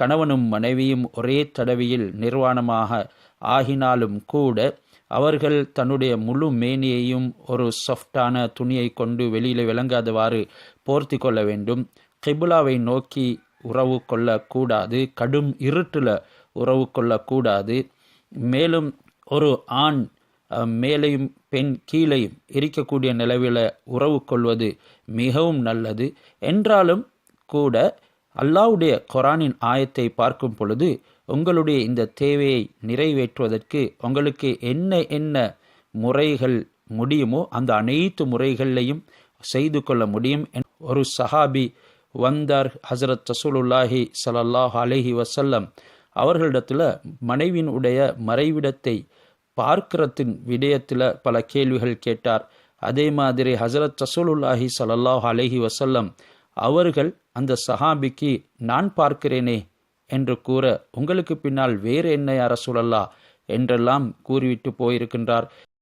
கணவனும் மனைவியும் ஒரே தடவையில் நிர்வாணமாக ஆகினாலும் கூட அவர்கள் தன்னுடைய முழு மேனியையும் ஒரு சாஃப்டான துணியை கொண்டு வெளியில் விளங்காதவாறு போர்த்தி கொள்ள வேண்டும். கிபுலாவை நோக்கி உறவு கொள்ளக்கூடாது. கடும் இருட்டில் உறவு கொள்ளக்கூடாது. மேலும் ஒரு ஆண் மேலையும் பெண் கீழையும் இருக்கக்கூடிய நிலவில் உறவு கொள்வது மிகவும் நல்லது. என்றாலும் கூட அல்லாவுடைய குரானின் ஆயத்தை பார்க்கும் பொழுது உங்களுடைய இந்த தேவையை நிறைவேற்றுவதற்கு உங்களுக்கு என்ன என்ன முறைகள் முடியுமோ அந்த அனைத்து முறைகளையும் செய்து கொள்ள முடியும் ஒரு சஹாபி வந்தார் ஹசரத் ரசூலுல்லாஹி சலல்லாஹ் அலஹி வசல்லம் அவர்களிடத்தில் மனைவியினுடைய மறைவிடத்தை பார்க்கிறதின் விடயத்தில் பல கேள்விகள் கேட்டார். அதே மாதிரி ஹசரத் ரசூலுல்லாஹி சலல்லாஹ் அலஹி வசல்லம் அவர்கள் அந்த சஹாபிக்கு நான் பார்க்கிறேனே என்று கூற உங்களுக்கு பின்னால் வேறு என்ன அரசுழல்லா என்றெல்லாம் கூறிவிட்டு போயிருக்கின்றார்.